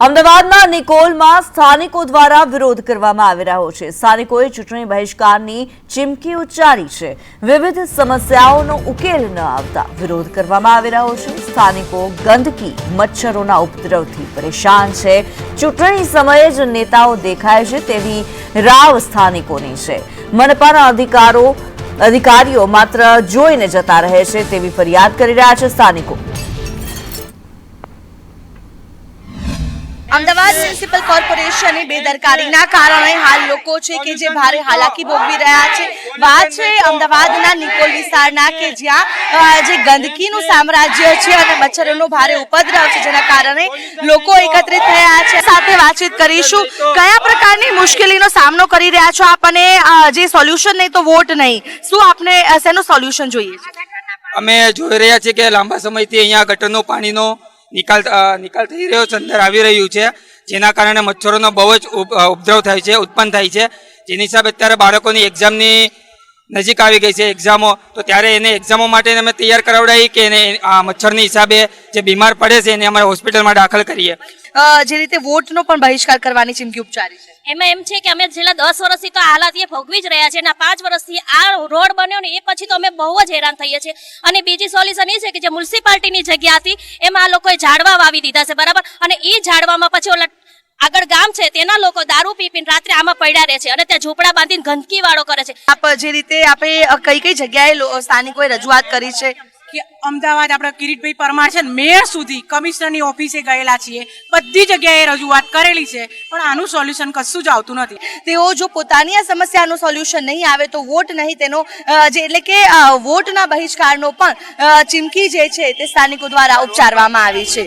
અમદાવાદના નિકોલમાં સ્થાનિકો દ્વારા વિરોધ કરવામાં આવી રહ્યો છે. સ્થાનિકોએ ચૂંટણી બહિષ્કારની ચીમકી ઉચ્ચારી છે. વિવિધ સમસ્યાઓનો ઉકેલ ન આવતા વિરોધ કરવામાં આવી રહ્યો છે. સ્થાનિકો ગંદકી, મચ્છરોના ઉપદ્રવથી પરેશાન છે. ચૂંટણી સમયે જ નેતાઓ દેખાય છે તેવી રાવ સ્થાનિકોની છે. મનપાના અધિકારો અધિકારીઓ માત્ર જોઈને જતા રહે છે તેવી ફરિયાદ કરી રહ્યા છે સ્થાનિકો. અમદાવાદ મ્યુનિસિપલ કોર્પોરેશનની બેદરકારીના કારણે હાલ લોકો છે કે જે ભારે હાલાકી ભોગવી રહ્યા છે. વાત છે અમદાવાદના નિકોલ વિસ્તારના કે જ્યાં જે ગંદકીનું સામ્રાજ્ય છે અને મચ્છરોનો ભારે ઉપદ્રવ છે, જેના કારણે લોકો એકત્રિત થયા છે. સાથે વાતચીત કરીશું. કયા પ્રકારની મુશ્કેલીનો સામનો કરી રહ્યા છો આપ અને જે સોલ્યુશન નહીં તો વોટ નહીં. શું આપને શેનું સોલ્યુશન જોઈએ અમે જોઈ રહ્યા છીએ કે લાંબા સમયથી અહીંયા ગટરનો, પાણીનો નિકાલ નિકાલ થઈ રહ્યો છે, અંદર આવી રહ્યું છે. જેના કારણે મચ્છરોનો બહુ જ ઉપ- ઉપદ્રવ થાય છે, ઉત્પન્ન થાય છે. જેની હિસાબે અત્યારે બાળકોની એક્ઝામની નજીક આવી ગઈ છે એક્ઝામો તો ત્યારે એને એક્ઝામો માટે અમે તૈયાર કરાવડાવી કે એને આ મચ્છરની હિસાબે જે બીમાર પડે છે એને અમારે હોસ્પિટલમાં દાખલ કરીએ. જે રીતે વોટનો પણ બહિષ્કાર કરવાની ચીમકી ઉપચારી છે. એમાં એમ છે કે અમે છેલ્લા દસ વર્ષથી તો હાલત હાલાત એ ભોગવી જ રહ્યા છે અને પાંચ વર્ષથી આ રોડ બન્યો ને એ પછી તો અમે બહુ જ હેરાન થઈએ છીએ. અને બીજી સોલ્યુશન એ છે કે જે મ્યુનિસિપાલિટીની જગ્યા હતી એમાં આ લોકોએ ઝાડવા વાવી દીધા છે બરાબર? અને એ ઝાડવામાં પછી ઓલા છે તેના લોકો દારૂ પી પીને રાત્રે આમાં પડ્યા રહે છે અને ત્યાં ઝૂંપડા બાંધીને ગંદકી વાળો કરે છે. આપ જે રીતે આપણે કઈ કઈ જગ્યાએ સ્થાનિકોએ રજૂઆત કરી છે? કે અમદાવાદ આપણા કિરીટભાઈ પરમાર છે ને મેયર સુધી કમિશનરની ઓફિસે ગયેલા છીએ બધી જગ્યાએ રજૂઆત કરેલી છે પણ આનું સોલ્યુશન કશું જ આવતું નથી. તેઓ જો પોતાની આ સમસ્યાનું સોલ્યુશન નહીં આવે તો વોટ નહીં તેનો જે એટલે કે વોટના બહિષ્કારનો પણ ચીમકી જે છે તે સ્થાનિકો દ્વારા ઉપચારવામાં આવી છે.